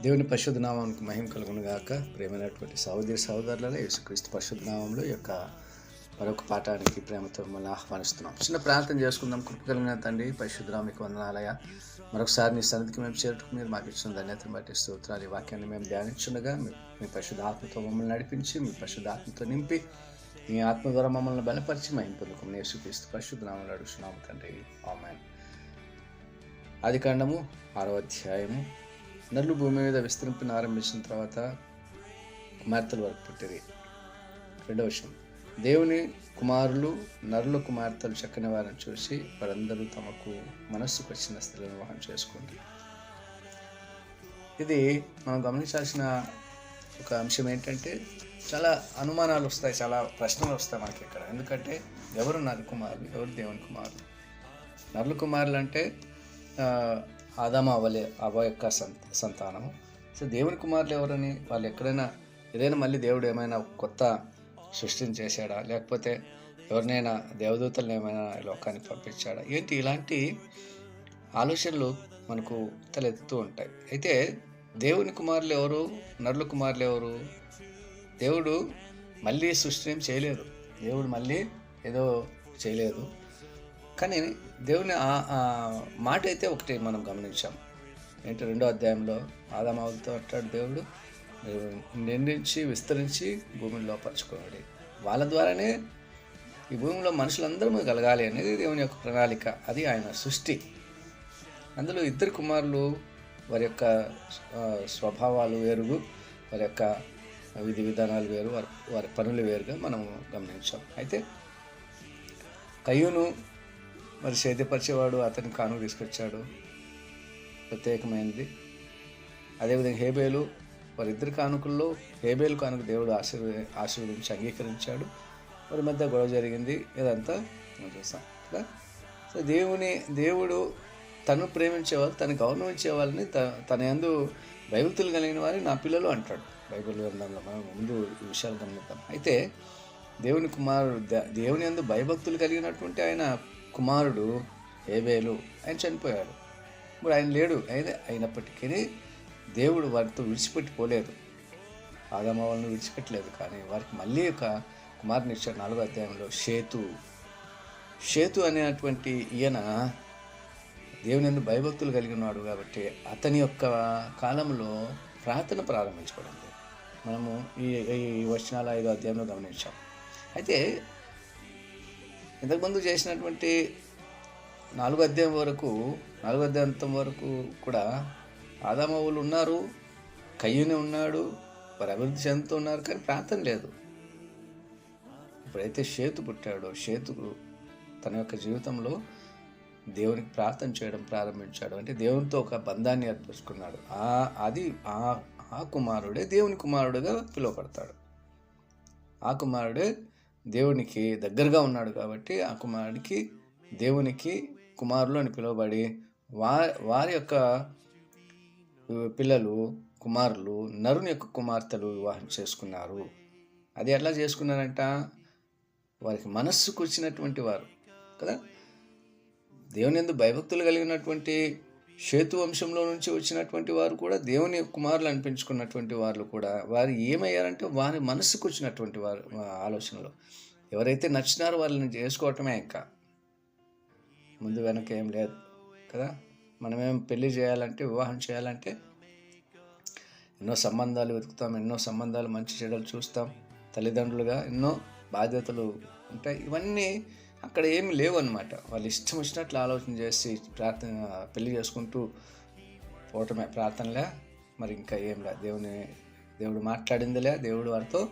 దేవుని పరిశుద్ధనామానికి మహిమ కలుగును గాక. ప్రేమైనటువంటి సహోదరి సహోదరులలో యేసుక్రీస్తు పరిశుద్ధనామంలో ఈ యొక్క మరొక పాఠానికి ప్రేమతో మిమ్మల్ని ఆహ్వానిస్తున్నాం. చిన్న ప్రార్థన చేసుకుందాం. కృపకలిగిన తండ్రి పరిశుద్ధరామికి వందనాలయ మరొకసారి మీ సన్నిధికి మేము చేరటం మీరు మాకు ఇచ్చిన ధన్యతను బట్టి స్తోత్రాలు. ఈ వాక్యాన్ని మేము ధ్యానించుండగా మీ పరిశుద్ధాత్మతో మమ్మల్ని నడిపించి మీ పరిశుద్ధాత్మతో నింపి మీ ఆత్మ ద్వారా మమ్మల్ని బలపరిచి మహిమ పొందుకుని యేసుక్రీస్తు పరిశుద్ధనామంలో అడుగుతున్నాము తండ్రి. ఆమెన్. ఆది కాండము ఆరో అధ్యాయము నల్లు భూమి మీద విస్తరింపును ఆరంభించిన తర్వాత కుమార్తెల వరకు పుట్టింది. రెండవ విషయం. దేవుని కుమారులు నరుల కుమార్తెలు చక్కని వారిని చూసి వారందరూ తమకు మనస్సుకు వచ్చిన స్త్రీలను వివాహం చేసుకోండి ఇది మనం గమనించాల్సిన ఒక అంశం ఏంటంటే చాలా అనుమానాలు వస్తాయి చాలా ప్రశ్నలు వస్తాయి మనకి ఇక్కడ. ఎందుకంటే ఎవరు నరు కుమారులు ఎవరు దేవుని కుమారులు? నరుల కుమారులు అంటే ఆదామ అవలే అవ యొక్క సంత సంతానము. సో దేవుని కుమారులు ఎవరని వాళ్ళు ఎక్కడైనా ఏదైనా మళ్ళీ దేవుడు ఏమైనా కొత్త సృష్టిని చేశాడా? లేకపోతే ఎవరినైనా దేవదూతలను ఏమైనా లోకాన్ని లోకానికి పంపించాడా? ఏంటి ఇలాంటి ఆలోచనలు మనకు తలెత్తుతూ ఉంటాయి. అయితే దేవుని కుమారులు ఎవరు? నరుల కుమారులు ఎవరు? దేవుడు మళ్ళీ సృష్టి ఏం చేయలేదు. దేవుడు మళ్ళీ ఏదో చేయలేదు. కానీ దేవుని మాట అయితే ఒకటి మనం గమనించాం. ఏంటి రెండో అధ్యాయంలో ఆదామావులతో అంటాడు దేవుడు నిండించి విస్తరించి భూమిని లోపరచుకోండి. వాళ్ళ ద్వారానే ఈ భూమిలో మనుషులందరూ కలగాలి అనేది దేవుని యొక్క ప్రణాళిక. అది ఆయన సృష్టి. అందులో ఇద్దరు కుమారులు వారి యొక్క స్వభావాలు వేరుగు వారి యొక్క విధి విధానాలు వేరు వారి వారి పనులు వేరుగా మనం గమనించాం. అయితే కయ్యూను మరి సేద్యపరిచేవాడు అతని కానుక తీసుకొచ్చాడు. ప్రత్యేకమైనది. అదేవిధంగా హేబేలు వారిద్దరి కానుకల్లో హేబేలు కానుక దేవుడు ఆశీర్వ ఆశీర్వదించి అంగీకరించాడు. వారి మధ్య గొడవ జరిగింది. ఇదంతా మనం చూస్తాం. కదా? సో దేవుని దేవుడు తను ప్రేమించేవాళ్ళు తను గౌరవించే వాళ్ళని త తన ఎందు భయభక్తులు కలిగిన వారిని నా పిల్లలు అంటాడు బైబిల్ గ్రంథంలో. మనం ముందు ఈ విషయాలు గమనిద్దాం. అయితే దేవుని కుమారుడు ద- దేవుని యందు భయభక్తులు కలిగినటువంటి ఆయన కుమారుడు ఏబేలు. ఆయన చనిపోయాడు. ఇప్పుడు ఆయన లేడు. అయితే అయినప్పటికీ దేవుడు వారితో విడిచిపెట్టిపోలేదు. ఆదామాలను విడిచిపెట్టలేదు. కానీ వారికి మళ్ళీ ఒక కుమారుని ఇచ్చాడు నాలుగో అధ్యాయంలో షేతు. షేతు అనేటువంటి ఈయన దేవుని భయభక్తులు కలిగి ఉన్నాడు కాబట్టి అతని యొక్క కాలంలో ప్రార్థన ప్రారంభించుకోవడం. మనము ఈ ఈ వచనాల ఐదో అధ్యాయంలో గమనించాం. అయితే ఇంతకుముందు చేసినటువంటి నాలుగు అధ్యాయం వరకు నాలుగు అధ్యాయంతం వరకు కూడా ఆదామవులు ఉన్నారు కయ్యూని ఉన్నాడు వారు అభివృద్ధి చెందుతూ ఉన్నారు కానీ ప్రార్థన లేదు. ఎప్పుడైతే షేతు పుట్టాడో. షేతుకు తన యొక్క జీవితంలో దేవునికి ప్రార్థన చేయడం ప్రారంభించాడు. అంటే దేవునితో ఒక బంధాన్ని ఏర్పరచుకున్నాడు. ఆ అది ఆ ఆ కుమారుడే దేవుని కుమారుడుగా పిలువబడతాడు. ఆ కుమారుడే దేవునికి దగ్గరగా ఉన్నాడు కాబట్టి ఆ కుమారుడికి దేవునికి కుమారులు అని పిలువబడి వా వారి యొక్క పిల్లలు కుమారులు నరుని యొక్క కుమార్తెలు వివాహం చేసుకున్నారు. అది ఎట్లా చేసుకున్నారంట? వారికి మనస్సుకు వచ్చినటువంటి వారు కదా? దేవుని ఎందు భయభక్తులు కలిగినటువంటి షేతు వంశంలో నుంచి వచ్చినటువంటి వారు కూడా దేవుని కుమారులు అనిపించుకున్నటువంటి వారు కూడా వారు ఏమయ్యారంటే వారి మనసుకు వచ్చినటువంటి వారు ఆలోచనలు. ఎవరైతే నచ్చినారో వాళ్ళని చేసుకోవటమే ఇంకా. ముందు వెనక ఏం లేదు కదా. మనమేం పెళ్ళి చేయాలంటే వివాహం చేయాలంటే ఎన్నో సంబంధాలు వెతుకుతాం ఎన్నో సంబంధాలు మంచి చెడలు చూస్తాం. తల్లిదండ్రులుగా ఎన్నో బాధ్యతలు ఉంటాయి. ఇవన్నీ అక్కడ ఏమి లేవు అనమాట వాళ్ళు ఇష్టం వచ్చినట్లు ఆలోచన చేసి ప్రార్థన పెళ్ళి చేసుకుంటూ పోవటమే ప్రార్థనలే. మరి ఇంకా ఏం లే దేవుని దేవుడు మాట్లాడిందిలే దేవుడు వారితో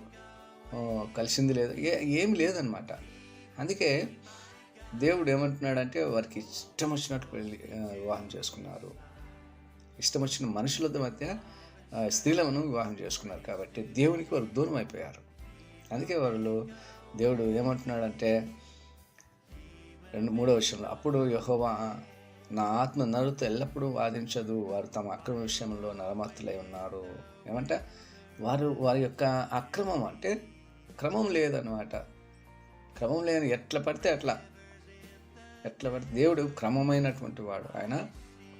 కలిసింది లేదు. ఏ ఏం లేదనమాట అందుకే దేవుడు ఏమంటున్నాడంటే వారికి ఇష్టం వచ్చినట్టు పెళ్ళి వివాహం చేసుకున్నారు. ఇష్టం వచ్చిన మనుషుల మధ్య స్త్రీలను వివాహం చేసుకున్నారు కాబట్టి దేవునికి వారు దూరం అయిపోయారు. అందుకే వాళ్ళు దేవుడు ఏమంటున్నాడంటే రెండు మూడో విషయంలో. అప్పుడు యహోవా నా ఆత్మ నరుతో ఎల్లప్పుడూ వాదించదు. వారు తమ అక్రమ విషయంలో నరమత్తులై ఉన్నారు. ఏమంటే వారు వారి యొక్క అక్రమం అంటే క్రమం లేదన్నమాట. క్రమం లేని ఎట్లా పడితే అట్లా. ఎట్లా పడితే దేవుడు క్రమమైనటువంటి వాడు. ఆయన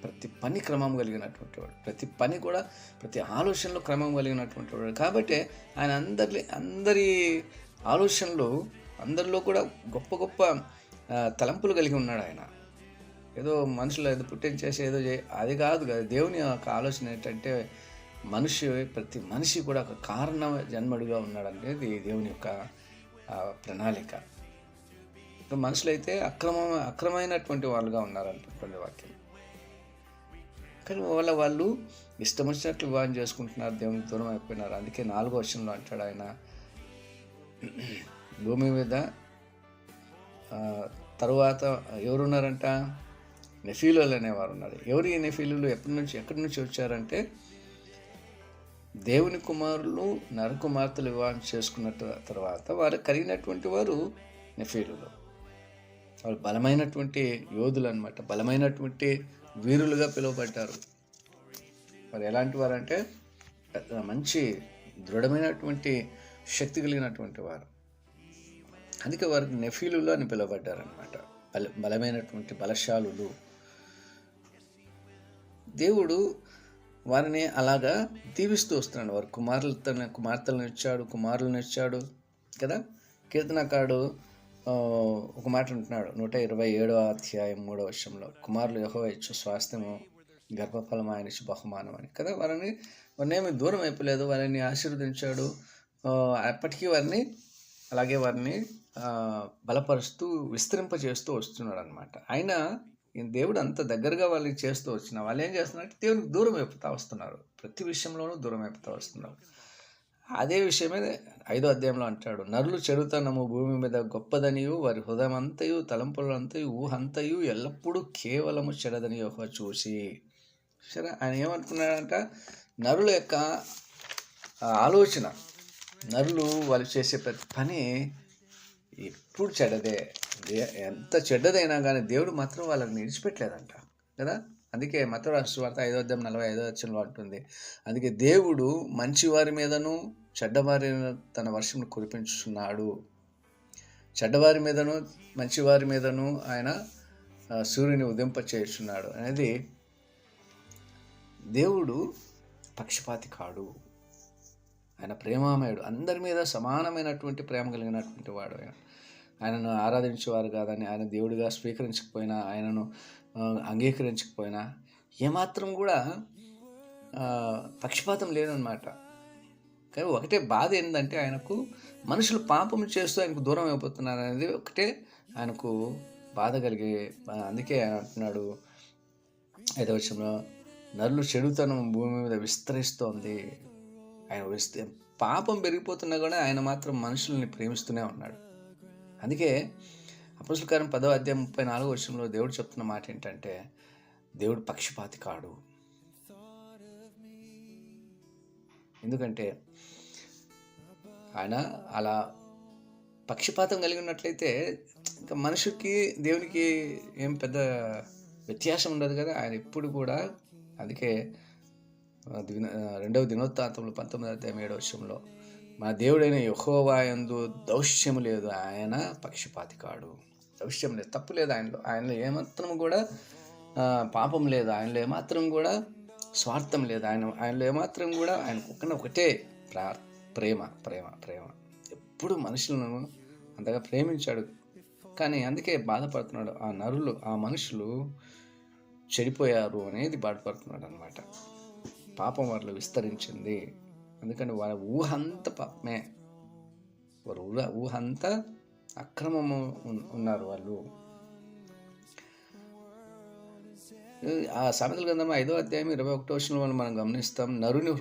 ప్రతి పని క్రమం కలిగినటువంటి వాడు. ప్రతి పని కూడా ప్రతి ఆలోచనలో క్రమం కలిగినటువంటి వాడు. కాబట్టి ఆయన అందరి అందరి ఆలోచనలు అందరిలో కూడా గొప్ప గొప్ప తలంపులు కలిగి ఉన్నాడు ఆయన. ఏదో మనుషులు ఏదో పుట్టించేసి ఏదో చే అది కాదు కదా దేవుని యొక్క ఆలోచన ఏంటంటే మనిషి ప్రతి మనిషి కూడా ఒక కారణ జన్మడుగా ఉన్నాడు అనేది దేవుని యొక్క ప్రణాళిక. మనుషులైతే అక్రమ అక్రమైనటువంటి వాళ్ళుగా ఉన్నారంటే వాక్యం. కానీ వాళ్ళ వాళ్ళు ఇష్టం వచ్చినట్లు వివాహం చేసుకుంటున్నారు దేవునికి దూరం అయిపోయినారు. అందుకే నాలుగో వర్షంలో అంటాడు ఆయన భూమి మీద తరువాత ఎవరున్నారంట? నెఫీలులు అనేవారు ఉన్నారు. ఎవరు ఈ నెఫీలులు ఎప్పటి నుంచి ఎక్కడి నుంచి వచ్చారంటే దేవుని కుమారులు నరకుమార్తెలు వివాహం చేసుకున్న తర్వాత వారు కలిగినటువంటి వారు నెఫీలులు. వాళ్ళు బలమైనటువంటి యోధులు అనమాట బలమైనటువంటి వీరులుగా పిలువబడ్డారు. వారు ఎలాంటి వారంటే మంచి దృఢమైనటువంటి శక్తి కలిగినటువంటి వారు. అందుకే వారికి నెఫీలులు అని పిలువబడ్డారనమాట బల బలమైనటువంటి బలశాలులు. దేవుడు వారిని అలాగా దీవిస్తూ వస్తున్నాడు. వారు తన కుమార్తెలను ఇచ్చాడు కుమారులను ఇచ్చాడు కదా? కీర్తనకాడు ఒక మాట ఉంటున్నాడు నూట ఇరవై ఏడవ అధ్యాయం మూడవ వర్షంలో కుమారులు యహో ఇచ్చు స్వాస్థ్యము గర్భఫలం ఆయన ఇచ్చి బహుమానం అని. కదా? వారిని వారిని ఏమి దూరం అయిపోలేదు. వారిని ఆశీర్వదించాడు. అప్పటికీ వారిని అలాగే వారిని బలపరుస్తూ విస్తరింపజేస్తూ వస్తున్నాడు అనమాట ఆయన ఈ దేవుడు అంత దగ్గరగా వాళ్ళకి చేస్తూ వచ్చిన వాళ్ళు ఏం చేస్తున్నారంటే దేవునికి దూరం అయిపోతా వస్తున్నారు. ప్రతి విషయంలోనూ దూరం అయిపోతా వస్తున్నారు. అదే విషయమే ఐదో అధ్యాయంలో అంటాడు. నరులు చెడుతనము భూమి మీద గొప్పదనియు వారి హృదయం అంతయు తలంపులంతయు ఊహంతయు ఎల్లప్పుడూ కేవలము చెడదని ఒక చూసి. సరే ఆయన ఏమనుకున్నాడంట? నరుల యొక్క ఆలోచన. నరులు వాళ్ళు చేసే ప్రతి పని ఎప్పుడు చెడ్డదే. దే- ఎంత చెడ్డదైనా కానీ దేవుడు మాత్రం వాళ్ళని విడిచిపెట్టలేదంట. కదా? అందుకే మత వార్త ఐదో అధ్యాయం నలభై ఐదో వచ్చంలో అంటుంది. అందుకే దేవుడు మంచివారి మీదను చెడ్డవారి తన వర్షం కురిపించుతున్నాడు చెడ్డవారి మీదను మంచివారి మీదను ఆయన సూర్యుని సూర్యుని ఉదింపచేస్తున్నాడు అనేది దేవుడు పక్షపాతి కాడు. ఆయన ప్రేమామయుడు. అందరి మీద సమానమైనటువంటి ప్రేమ కలిగినటువంటి వాడు ఆయన. ఆయనను ఆరాధించేవారు కాదని ఆయన దేవుడిగా స్వీకరించకపోయినా ఆయనను అంగీకరించకపోయినా ఏమాత్రం కూడా పక్షపాతం లేదనమాట కానీ ఒకటే బాధ ఏంటంటే ఆయనకు మనుషులు పాపం చేస్తూ ఆయనకు దూరం అయిపోతున్నారు అనేది ఒకటే ఆయనకు బాధ కలిగే అందుకే ఆయన అంటున్నాడు. ఐదవ విషయంలో నరులు చెడుతనం భూమి మీద విస్తరిస్తోంది. ఆయన వేస్తే పాపం పెరిగిపోతున్నా కూడా ఆయన మాత్రం మనుషుల్ని ప్రేమిస్తూనే ఉన్నాడు. అందుకే అపసులకారం పదవ అధ్యాయం ముప్పై నాలుగో వర్షంలో దేవుడు చెప్తున్న మాట ఏంటంటే దేవుడు పక్షపాతి కాడు. ఎందుకంటే ఆయన అలా పక్షపాతం కలిగి ఉన్నట్లయితే ఇంకా మనిషికి దేవునికి ఏం పెద్ద వ్యత్యాసం ఉండదు కదా. ఆయన ఎప్పుడు కూడా అందుకే దిన రెండవ దినోత్తాంతంలో పంతొమ్మిది అధ్యాయం ఏడవ విషయంలో మా దేవుడైన యహోవాయందు దౌష్యం లేదు ఆయన పక్షపాతి కాడు దౌష్యం లేదు తప్పు లేదు ఆయనలో. ఆయనలో ఏమాత్రం కూడా పాపం లేదు ఆయనలో ఏమాత్రం కూడా స్వార్థం లేదు. ఆయన ఆయనలో ఏమాత్రం కూడా ఆయన ఒక్కన ఒకటే ప్రా ప్రేమ ప్రేమ ప్రేమ. ఎప్పుడు మనుషులను అంతగా ప్రేమించాడు. కానీ అందుకే బాధపడుతున్నాడు. ఆ నరులు ఆ మనుషులు చెడిపోయారు అనేది బాధపడుతున్నాడు అనమాట పాపం వారిలో విస్తరించింది. ఎందుకంటే వారి ఊహ అంతా పాపమే. వారు ఊహ ఊహ అంతా అక్రమము ఉన్నారు వాళ్ళు. ఆ సామెతల గ్రంథం ఐదో అధ్యాయం ఇరవై ఒకటో వచనంలో మనం గమనిస్తాం నరుని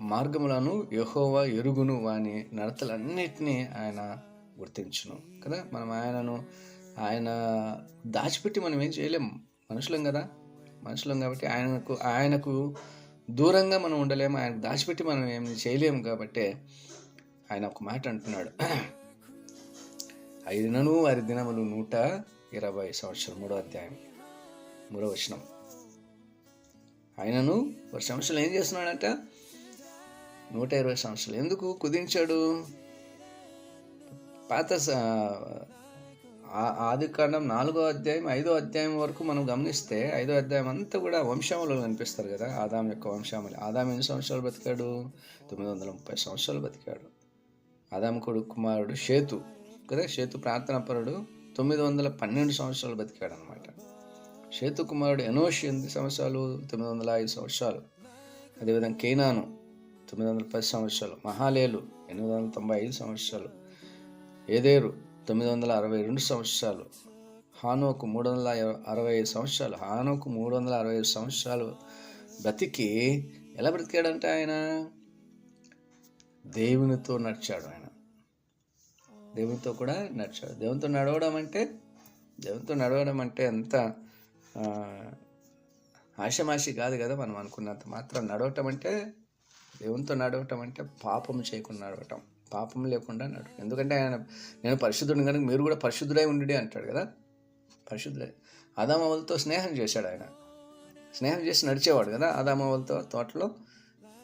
మార్గములను యహోవా ఎరుగును వాని నడతలన్నిటినీ ఆయన గుర్తించును. కదా? మనం ఆయనను ఆయన దాచిపెట్టి మనం ఏం చేయలేం. మనుషులం కదా? మనుషులం కాబట్టి ఆయనకు ఆయనకు దూరంగా మనం ఉండలేము ఆయనకు దాచిపెట్టి మనం ఏం చేయలేము కాబట్టి ఆయన ఒక మాట అంటున్నాడు. ఐదునను వారి దినములు నూట ఇరవై సంవత్సరం మూడో అధ్యాయం మూడో వచనం. ఆయనను వారి సంవత్సరాలు ఏం చేస్తున్నాడంట? నూట ఇరవై సంవత్సరాలు. ఎందుకు కుదించాడు? పాత ఆది కాండం నాలుగో అధ్యాయం ఐదో అధ్యాయం వరకు మనం గమనిస్తే ఐదో అధ్యాయం అంతా కూడా వంశాములు కనిపిస్తారు కదా ఆదాం యొక్క వంశాములు. ఆదాం ఎన్ని సంవత్సరాలు బతికాడు? తొమ్మిది వందల ముప్పై సంవత్సరాలు బతికాడు. ఆదాం కొడుకు కుమారుడు షేతు కదా షేతు ప్రార్థనాపరుడు తొమ్మిది వందల పన్నెండు సంవత్సరాలు బతికాడు అనమాట షేతు కుమారుడు ఎనోష్ ఎనిమిది సంవత్సరాలు? తొమ్మిది వందల ఐదు సంవత్సరాలు. అదేవిధంగా కేనాను తొమ్మిది వందల పది సంవత్సరాలు. మహాలేలు ఎనిమిది వందల తొంభై ఐదు సంవత్సరాలు. ఏదేరు తొమ్మిది వందల అరవై రెండు సంవత్సరాలు. హానోకు మూడు వందల అరవై ఐదు సంవత్సరాలు. హానోకు మూడు వందల అరవై ఐదు సంవత్సరాలు. బ్రతికి ఎలా బ్రతికాడంటే ఆయన? దేవునితో నడిచాడు ఆయన. దేవునితో కూడా నడిచాడు. దేవునితో నడవడం అంటే దేవునితో నడవడం అంటే అంత ఆశమాషి ఆషమాషి కాదు కదా మనం అనుకున్నంత మాత్రం. నడవటం అంటే దేవునితో నడవటం అంటే పాపం చేయకుండా నడవటం. పాపం లేకుండా అన్నాడు. ఎందుకంటే ఆయన నేను పరిశుద్ధుడు కనుక మీరు కూడా పరిశుద్ధుడై ఉండి అంటాడు కదా. పరిశుద్ధుడై అదామవలతో స్నేహం చేశాడు ఆయన. స్నేహం చేసి నడిచేవాడు కదా ఆదామవలతో తోటలో.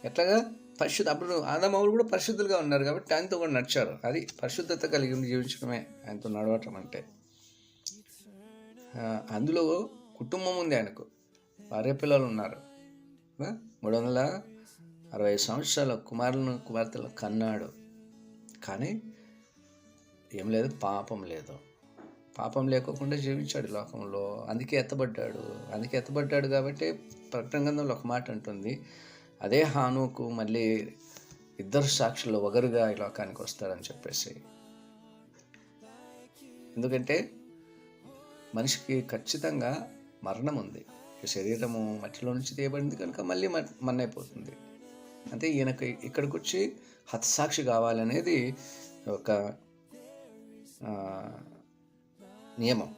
ఎట్లాగా? పరిశుద్ధ అప్పుడు ఆదామవులు కూడా పరిశుద్ధులుగా ఉన్నారు కాబట్టి ఆయనతో కూడా నడిచారు. అది పరిశుద్ధత కలిగి జీవించడమే ఆయనతో నడవటం అంటే. అందులో కుటుంబం ఉంది ఆయనకు. భార్య పిల్లలు ఉన్నారు. మూడు వందల అరవై సంవత్సరాల కుమారులను కుమార్తెలు కన్నాడు. కానీ ఏం లేదు పాపం లేదు. పాపం లేకోకుండా జీవించాడు ఈ లోకంలో. అందుకే ఎత్తబడ్డాడు. అందుకే ఎత్తబడ్డాడు కాబట్టి ప్రకటన గ్రంథంలో ఒక మాట అంటుంది. అదే హానుకు మళ్ళీ ఇద్దరు సాక్షులు ఒకరుగా ఈ లోకానికి వస్తారని చెప్పేసి. ఎందుకంటే మనిషికి ఖచ్చితంగా మరణం ఉంది. ఈ శరీరము మట్టిలో నుంచి తీయబడింది కనుక మళ్ళీ మ- మన్నైపోతుంది అంటే ఈయనకి ఇక్కడికి వచ్చి హతసాక్షి కావాలనేది ఒక నియమం.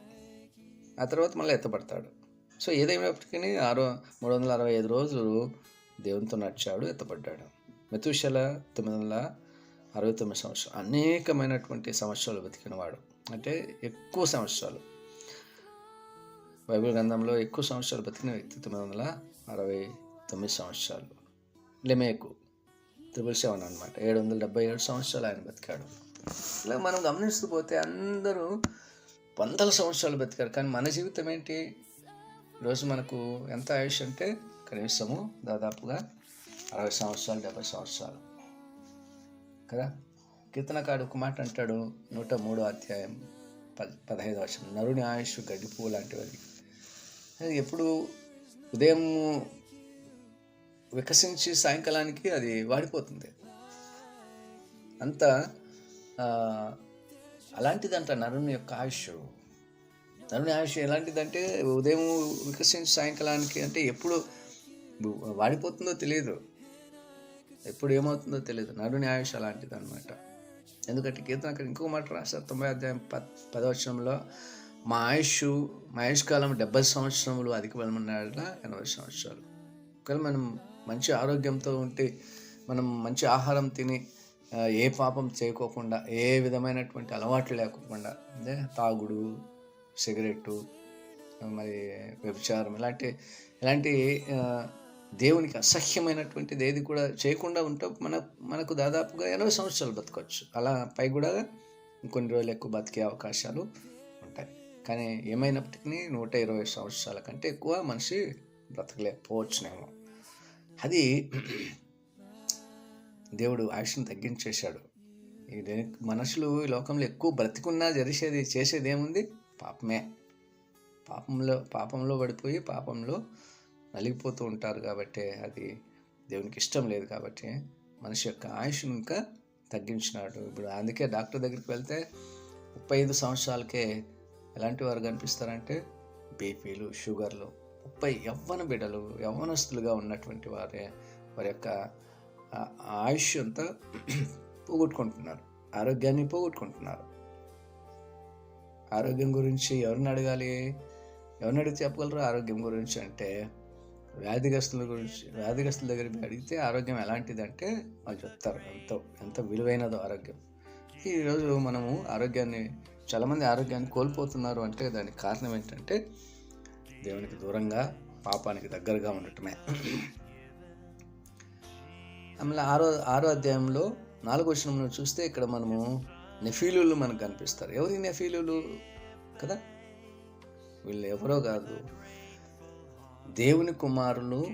ఆ తర్వాత మళ్ళీ ఎత్తపడతాడు సో ఏదైనప్పటికీ ఆరో మూడు వందల అరవై ఐదు రోజులు దేవునితో నడిచాడు ఎత్తపడ్డాడు మెతుషల తొమ్మిది వందల అరవై తొమ్మిది సంవత్సరాలు. అనేకమైనటువంటి సంవత్సరాలు బతికినవాడు అంటే ఎక్కువ సంవత్సరాలు. బైబిల్ గ్రంథంలో ఎక్కువ సంవత్సరాలు బతికిన వ్యక్తి తొమ్మిది వందల అరవై తొమ్మిది సంవత్సరాలు. లెమేకు. త్రిబుల్ సెవెన్ అనమాట ఏడు వందల డెబ్బై ఏడు సంవత్సరాలు ఆయన బతికాడు. ఇలా మనం గమనిస్తూ పోతే అందరూ వందల సంవత్సరాలు బతికారు. కానీ మన జీవితం ఏంటి? ఈరోజు మనకు ఎంత ఆయుష్ అంటే కనీసము దాదాపుగా అరవై సంవత్సరాలు డెబ్బై సంవత్సరాలు. కదా? కీర్తనకాడు ఒక మాట అంటాడు నూట మూడో అధ్యాయం పదహైదు వర్షం నరుని ఆయుష్ గడ్డి లాంటివి అది ఎప్పుడు ఉదయం వికసించి సాయంకాలానికి అది వాడిపోతుంది. అంత అలాంటిదంట నరుని యొక్క ఆయుష్ నరుని ఆయుష్ ఎలాంటిదంటే ఉదయం వికసించి సాయంకాలానికి అంటే ఎప్పుడు వాడిపోతుందో తెలియదు. ఎప్పుడు ఏమవుతుందో తెలియదు. నరుని ఆయుష్ అలాంటిది అనమాట ఎందుకంటే కీర్తన అక్కడ ఇంకో మాట రాశారు తొంభై అధ్యాయం ప పదవచనంలో మా ఆయుష్ మా ఆయుష్ కాలం డెబ్బై సంవత్సరములు అధిక బలమన్నాడ ఎనభై సంవత్సరాలు. ఒకవేళ మనం మంచి ఆరోగ్యంతో ఉంటే మనం మంచి ఆహారం తిని ఏ పాపం చేయకోకుండా ఏ విధమైనటువంటి అలవాట్లు లేకోకుండా అంటే తాగుడు సిగరెట్టు మరి వ్యభిచారం ఇలాంటి ఇలాంటి దేవునికి అసహ్యమైనటువంటిది ఏది కూడా చేయకుండా ఉంటే మన మనకు దాదాపుగా ఎనభై సంవత్సరాలు బతకవచ్చు. అలా పై కూడా కొన్ని రోజులు ఎక్కువ బతికే అవకాశాలు ఉంటాయి. కానీ ఏమైనప్పటికీ నూట ఇరవై సంవత్సరాల కంటే ఎక్కువ మనిషి బ్రతకలేకపోవచ్చునేమో. అది దేవుడు ఆయుష్ని తగ్గించేశాడు. ఈ మనుషులు ఈ లోకంలో ఎక్కువ బ్రతికున్నా జరిసేది చేసేది ఏముంది? పాపమే. పాపంలో పాపంలో పడిపోయి పాపంలో నలిగిపోతూ ఉంటారు కాబట్టి అది దేవునికి ఇష్టం లేదు కాబట్టి మనిషి యొక్క ఆయుష్ను ఇంకా తగ్గించినాడు. ఇప్పుడు అందుకే డాక్టర్ దగ్గరికి వెళ్తే ముప్పై ఐదు సంవత్సరాలకే ఎలాంటి వారు కనిపిస్తారంటే బీపీలు షుగర్లు ముప్పై యవ్వన బిడ్డలు యవ్వనస్తులుగా ఉన్నటువంటి వారే వారి యొక్క ఆయుష్ అంతా పోగొట్టుకుంటున్నారు. ఆరోగ్యాన్ని పోగొట్టుకుంటున్నారు. ఆరోగ్యం గురించి ఎవరిని అడగాలి? ఎవరిని అడిగి చెప్పగలరు? ఆరోగ్యం గురించి అంటే వ్యాధిగ్రస్తుల గురించి వ్యాధిగ్రస్తుల దగ్గర అడిగితే ఆరోగ్యం ఎలాంటిది అంటే వాళ్ళు చెప్తారు. ఎంతో ఎంత విలువైనదో ఆరోగ్యం. ఈరోజు మనము ఆరోగ్యాన్ని చాలామంది ఆరోగ్యాన్ని కోల్పోతున్నారు అంటే దానికి కారణం ఏంటంటే దేవునికి దూరంగా పాపానికి దగ్గరగా ఉండటమే. మళ్ళీ ఆరో ఆరో అధ్యాయంలో నాలుగో వచనంలో చూస్తే ఇక్కడ మనము నెఫీలులు మనకు కనిపిస్తారు. ఎవరి నెఫీలులు కదా? వీళ్ళు ఎవరో కాదు. దేవుని కుమారులు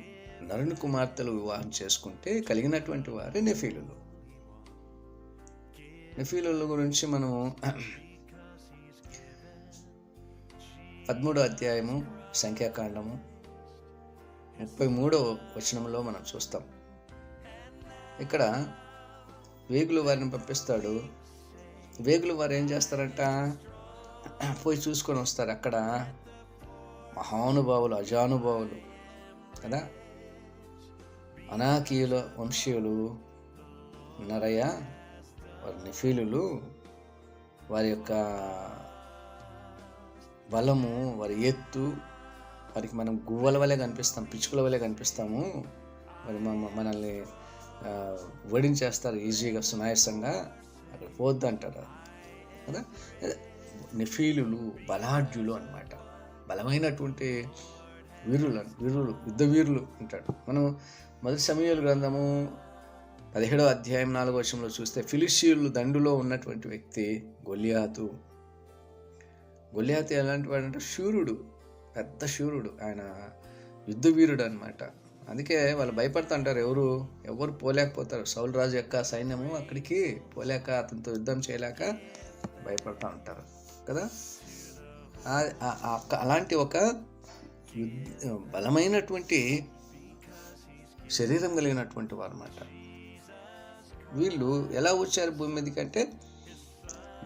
నరుని కుమార్తెలు వివాహం చేసుకుంటే కలిగినటువంటి వారే నెఫీలులు. నెఫీలుల గురించి మనము పదమూడో అధ్యాయము సంఖ్యాకాండము. ముప్పై మూడో వచనంలో మనం చూస్తాం. ఇక్కడ వేగులు వారిని పంపిస్తాడు. వేగులు వారు ఏం చేస్తారట? పోయి చూసుకొని వస్తారు అక్కడ. మహానుభావులు అజానుభావులు కదా? అనాకీయుల వంశీయులు ఉన్నారయ్యా వారి నిఫీలులు వారి యొక్క బలము వారి ఎత్తు వారికి మనం గువ్వల వలె కనిపిస్తాం పిచ్చుకల వలె కనిపిస్తాము. మరి మనల్ని ఓడించేస్తారు ఈజీగా సునాయాసంగా. అక్కడ పోద్దు అంటారు. కదా? నిఫీలులు బలాఢ్యులు అన్నమాట. బలమైనటువంటి వీరులు వీరులు యుద్ధ వీరులు అంటాడు మనం మొదటి సమయాల గ్రంథము పదిహేడవ అధ్యాయం నాలుగో వర్షంలో చూస్తే ఫిలిషియులు దండులో ఉన్నటువంటి వ్యక్తి గొలియాతు గొలియాతు ఎలాంటి వాడు అంటే శూరుడు. పెద్ద శూరుడు. ఆయన యుద్ధ వీరుడు అనమాట అందుకే వాళ్ళు భయపడుతుంటారు. ఎవరు ఎవరు పోలేకపోతారు. సౌల్ రాజు యొక్క సైన్యము అక్కడికి పోలేక అతనితో యుద్ధం చేయలేక భయపడుతూ ఉంటారు. కదా? అలాంటి ఒక యుద్ధ బలమైనటువంటి శరీరం కలిగినటువంటి వారు అన్నమాట వీళ్ళు ఎలా వచ్చారు భూమి మీదకి అంటే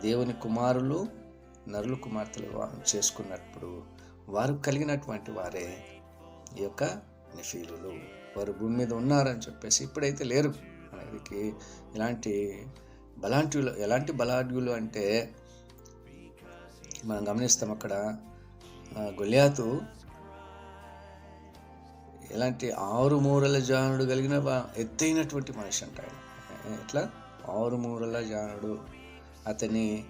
దేవుని కుమారులు నరులు కుమార్తెలు వివాహం చేసుకున్నప్పుడు వారు కలిగినటువంటి వారే ఈ యొక్క నిఫీలులు వారు భూమి మీద ఉన్నారని చెప్పేసి ఇప్పుడైతే లేరు. వారికి ఇలాంటి బలాంటిలు ఎలాంటి బలాఢ్యులు అంటే మనం గమనిస్తాం అక్కడ గొలియాతు ఎలాంటి ఆరు మూరల జానుడు కలిగిన ఎత్తైనటువంటి మనిషి అంటాడు ఇట్లా ఎట్లా? ఆరు మూరల జానుడు. అతని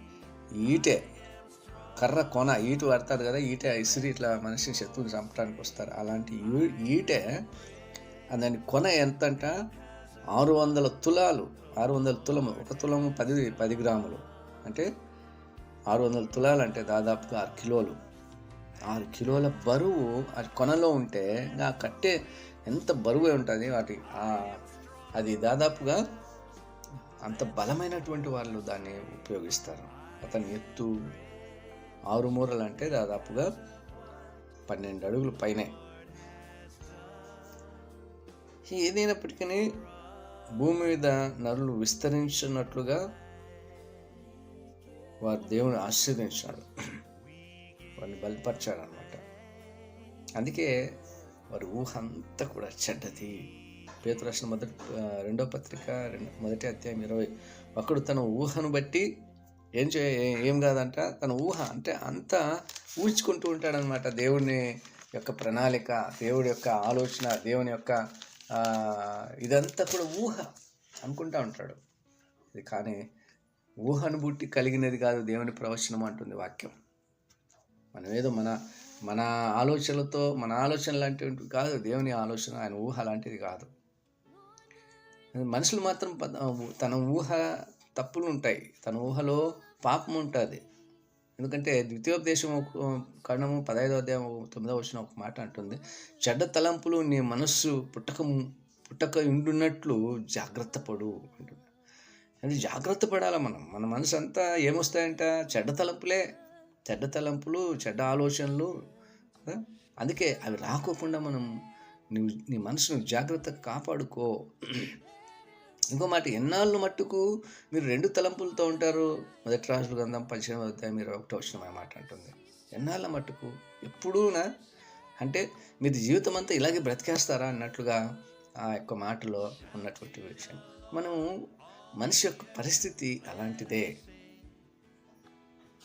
ఈటే కర్ర కొన ఈట పడతారు కదా ఈట ఇసిరి ఇట్లా మనిషిని శత్రువుని చంపడానికి వస్తారు. అలాంటి ఈ- దాని కొన ఎంత అంట ఆరు వందల తులాలు. ఆరు వందల తులము. ఒక తులము పది పది గ్రాములు. అంటే ఆరు వందల తులాలు అంటే దాదాపుగా ఆరు కిలోలు. ఆరు కిలోల బరువు ఆ కొనలో ఉంటే ఆ కట్టే ఎంత బరువు ఉంటుంది వాటి అది దాదాపుగా అంత బలమైనటువంటి వాళ్ళు దాన్ని ఉపయోగిస్తారు. అతని ఎత్తు ఆరు మూరలు అంటే దాదాపుగా పన్నెండు అడుగులు పైనే. ఏదైనప్పటికీ భూమి మీద నరులు విస్తరించినట్లుగా వారు దేవుని ఆశీర్వదించాడు. వారిని బలపరిచాడు అనమాట అందుకే వారి ఊహ అంతా కూడా చెడ్డది. పేతురాసిన మొదటి రెండో పత్రిక రెండు మొదటి అధ్యాయం ఇరవై ఒకడు తన ఊహను బట్టి ఏం చే ఏం కాదంట తన ఊహ అంటే అంత ఊహించుకుంటూ ఉంటాడనమాట దేవుని యొక్క ప్రణాళిక దేవుడి యొక్క ఆలోచన దేవుని యొక్క ఇదంతా కూడా ఊహ అనుకుంటా ఉంటాడు. ఇది కానీ ఊహను బుట్టి కలిగినది కాదు దేవుని ప్రవచనం అంటుంది వాక్యం. మనం ఏదో మన మన ఆలోచనలతో మన ఆలోచన లాంటివి కాదు దేవుని ఆలోచన ఆయన ఊహ లాంటిది కాదు. మనుషులు మాత్రం పద- తన ఊహ తప్పులు ఉంటాయి తన ఊహలో పాపం ఉంటుంది ఎందుకంటే ద్వితీయోపదేశం కరణము పదహైదో అధ్యాయం తొమ్మిదో వచ్చిన ఒక మాట అంటుంది. చెడ్డ తలంపులు నీ మనస్సు పుట్టక పుట్టక ఉండున్నట్లు జాగ్రత్త పడు అంటుంది. జాగ్రత్త పడాలి మనం. మన మనసు అంతా ఏమొస్తాయంట? చెడ్డ తలంపులే. చెడ్డ తలంపులు చెడ్డ ఆలోచనలు అందుకే అవి రాకోకుండా మనం నువ్వు నీ మనసును జాగ్రత్తగా కాపాడుకో. ఇంకో మాట ఎన్నాళ్ళు మట్టుకు మీరు రెండు తలంపులతో ఉంటారు? మొదటి రాజుల గ్రంథం పదిహేను అవుతాయి మీరు ఒకటి వచ్చిన మాట అంటుంది. ఎన్నాళ్ళ మట్టుకు? ఎప్పుడూనా? అంటే మీది జీవితం అంతా ఇలాగే బ్రతికేస్తారా అన్నట్లుగా ఆ యొక్క మాటలో ఉన్నటువంటి విషయం. మనము మనిషి యొక్క పరిస్థితి అలాంటిదే.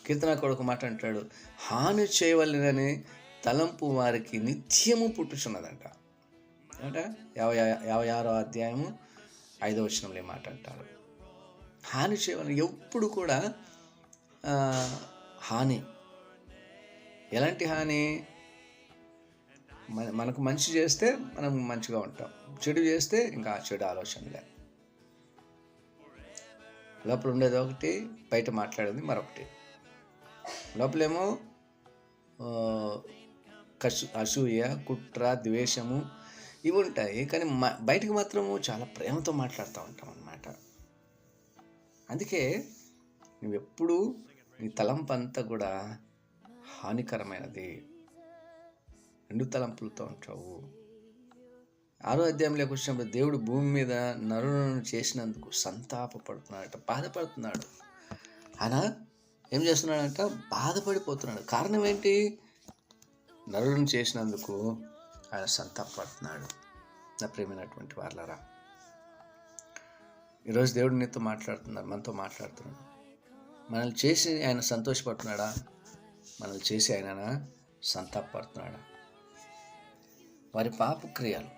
కీర్తన కొడుకు మాట అంటాడు హాని చేయవలనని తలంపు వారికి నిత్యము పుట్టుచున్నదంట. ఏమంట? యాభై యాభై ఆరో అధ్యాయము ఐదో వచనంలో ఈ మాట అంటారు హాని చేయవలని ఎప్పుడు కూడా హాని. ఎలాంటి హాని? మన మనకు మంచి చేస్తే మనం మంచిగా ఉంటాం. చెడు చేస్తే ఇంకా చెడు ఆలోచనలే లోపల ఉండేది ఒకటి బయట మాట్లాడేది మరొకటి. లోపలేమో కసు అసూయ కుట్ర ద్వేషము ఇవి ఉంటాయి కానీ మ- బయటికి మాత్రము చాలా ప్రేమతో మాట్లాడుతూ ఉంటాం అన్నమాట. అందుకే నువ్వెప్పుడూ నీ తలంపు అంతా కూడా హానికరమైనది. రెండు తలంపులతో ఉంటావు. ఆరో అధ్యాయంలోకి వచ్చినప్పుడు దేవుడు భూమి మీద నరులను చేసినందుకు సంతాపపడుతున్నాడట బాధపడుతున్నాడు. ఆయన ఏం చేస్తున్నాడంట? బాధపడిపోతున్నాడు. కారణం ఏంటి? నరులను చేసినందుకు ఆయన సంతాపడుతున్నాడు నా ప్రేమైనటువంటి వాళ్ళరా ఈరోజు దేవుడు నీతో మాట్లాడుతున్నాడు మనతో మాట్లాడుతున్నాడు. మనల్ని చేసి ఆయన సంతోషపడుతున్నాడా? మనల్ని చేసి ఆయన సంతాపడుతున్నాడా వారి పాప క్రియలు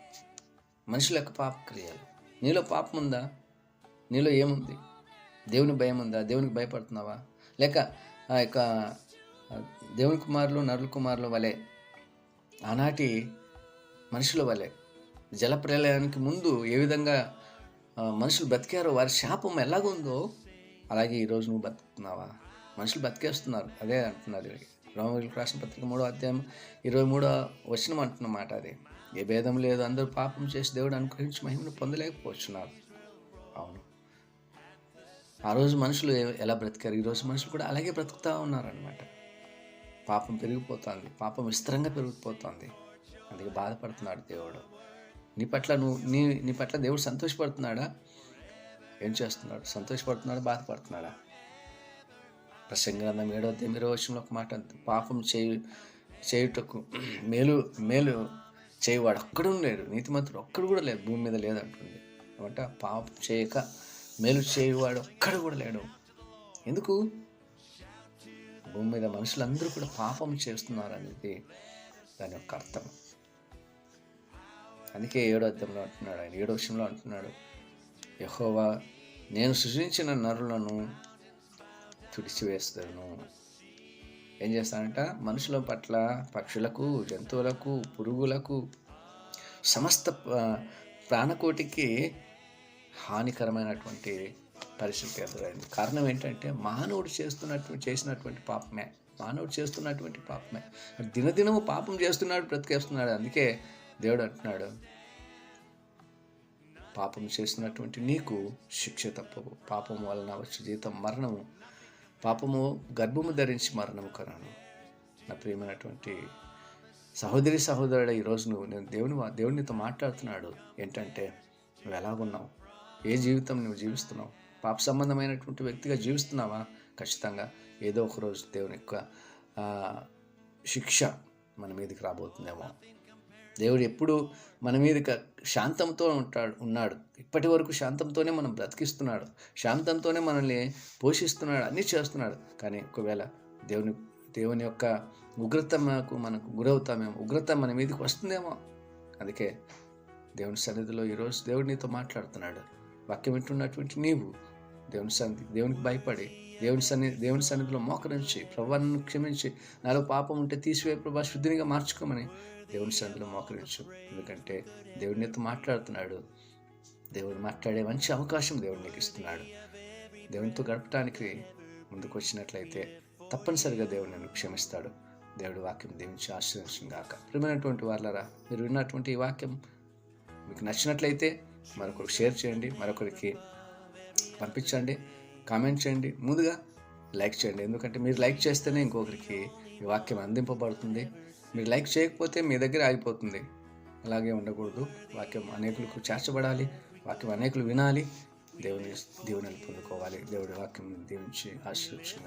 మనుషుల యొక్క పాప క్రియలు నీలో పాపం ఉందా? నీలో ఏముంది? దేవుని భయం ఉందా? దేవునికి భయపడుతున్నావా? లేక ఆ యొక్క దేవుని కుమారులు నరుల కుమారులు వలె ఆనాటి మనుషుల వలె. జలప్రలయానికి ముందు ఏ విధంగా మనుషులు బతికారో వారి శాపం ఎలాగుందో అలాగే ఈరోజు నువ్వు బతుకుతున్నావా? మనుషులు బతికేస్తున్నారు. అదే అంటున్నారు రోమిలకు రాసిన పత్రిక మూడో అధ్యాయం ఇరవై మూడో వచనం అంటున్నమాట అది. ఏ భేదం లేదు అందరూ పాపం చేసి దేవుడు అనుగ్రహించి మహిమను పొందలేకపోతున్నారు. అవును. ఆ రోజు మనుషులు ఎలా బ్రతికారు? ఈరోజు మనుషులు కూడా అలాగే బ్రతుకుతూ ఉన్నారనమాట పాపం పెరిగిపోతుంది. పాపం విస్తరంగా పెరిగిపోతుంది. అందుకే బాధపడుతున్నాడు దేవుడు. నీ పట్ల నువ్వు నీ నీ పట్ల దేవుడు సంతోషపడుతున్నాడా? ఏం చేస్తున్నాడు? సంతోషపడుతున్నాడా? బాధపడుతున్నాడా? ప్రసంగంధం ఏడో ఎనిమిదో వచ్చంలో ఒక మాట పాపం చేయు చేయుటకు మేలు మేలు చేయవాడు ఒక్కడూ లేడు. నీతిమంతుడు ఒక్కడు కూడా లేదు భూమి మీద లేదంటుంది. అంటే పాపం చేయక మేలు చేయువాడు ఒక్కడు కూడా లేడు. ఎందుకు? భూమి మీద మనుషులందరూ కూడా పాపం చేస్తున్నారు అనేది దాని యొక్క అర్థం. అందుకే ఏడో అర్థంలో అంటున్నాడు ఆయన ఏడో విషయంలో అంటున్నాడు. యహోవా నేను సృజించిన నరులను తుడిచివేస్తాను. ఏం చేస్తానంట మనుషుల పట్ల పక్షులకు జంతువులకు పురుగులకు సమస్త ప్రాణకోటికి హానికరమైనటువంటి పరిస్థితి ఎదురైంది కారణం ఏంటంటే మానవుడు చేస్తున్నటువంటి చేసినటువంటి పాపమే. మానవుడు చేస్తున్నటువంటి పాపమే. దినదినము పాపం చేస్తున్నాడు బ్రతికేస్తున్నాడు. అందుకే దేవుడు అంటున్నాడు పాపం చేసినటువంటి నీకు శిక్ష తప్పవు. పాపం వలన వచ్చే జీతం మరణము. పాపము గర్భము ధరించి మరణము కరాను నా ప్రియమైనటువంటి సహోదరి సహోదరుడ ఈరోజు నువ్వు నేను దేవుని దేవునితో మాట్లాడుతున్నాడు. ఏంటంటే నువ్వు ఎలాగున్నావు ఏ జీవితం నువ్వు జీవిస్తున్నావు? పాప సంబంధమైనటువంటి వ్యక్తిగా జీవిస్తున్నావా? ఖచ్చితంగా ఏదో ఒక రోజు దేవుని యొక్క శిక్ష మన మీదకి రాబోతుందేమో. దేవుడు ఎప్పుడు మన మీద శాంతంతో ఉంటాడు ఉన్నాడు. ఇప్పటి వరకు శాంతంతోనే మనం బ్రతికిస్తున్నాడు. శాంతంతోనే మనల్ని పోషిస్తున్నాడు అన్నీ చేస్తున్నాడు. కానీ ఒకవేళ దేవుని దేవుని యొక్క ఉగ్రత మనకు మనకు గురవుతామేమో ఉగ్రత మన మీదకి వస్తుందేమో? అందుకే దేవుని సన్నిధిలో ఈరోజు దేవుడు నీతో మాట్లాడుతున్నాడు. వాక్యం వింటున్నటువంటి నీవు దేవుని సన్నిధి దేవునికి భయపడి దేవుని సన్ని దేవుని సన్నిధిలో మోకరించి ప్రభాన్ని క్షమించి నాలో పాపం ఉంటే తీసివే ప్రభా శుద్ధినిగా మార్చుకోమని దేవుని సన్నిధిలో మోకరించు. ఎందుకంటే దేవుడి నీతో మాట్లాడుతున్నాడు. దేవుడు మాట్లాడే మంచి అవకాశం దేవుడు నీకు ఇస్తున్నాడు. దేవునితో గడపడానికి ముందుకు వచ్చినట్లయితే తప్పనిసరిగా దేవుడు నన్ను క్షమిస్తాడు. దేవుడు వాక్యం దీవించి ఆశ్రయించిన గాక. ప్రియమైనటువంటి వాళ్ళరా మీరు విన్నటువంటి ఈ వాక్యం మీకు నచ్చినట్లయితే మరొకరికి షేర్ చేయండి మరొకరికి పంపించండి. కామెంట్ చేయండి. ముందుగా లైక్ చేయండి. ఎందుకంటే మీరు లైక్ చేస్తేనే ఇంకొకరికి ఈ వాక్యం అందింపబడుతుంది. మీరు లైక్ చేయకపోతే మీ దగ్గర ఆగిపోతుంది. అలాగే ఉండకూడదు. వాక్యం అనేకులకు చేర్చబడాలి. వాక్యం అనేకులు వినాలి. దేవుని దేవుని పొందుకోవాలి. దేవుడి వాక్యం దీవించి ఆశీర్వచంగా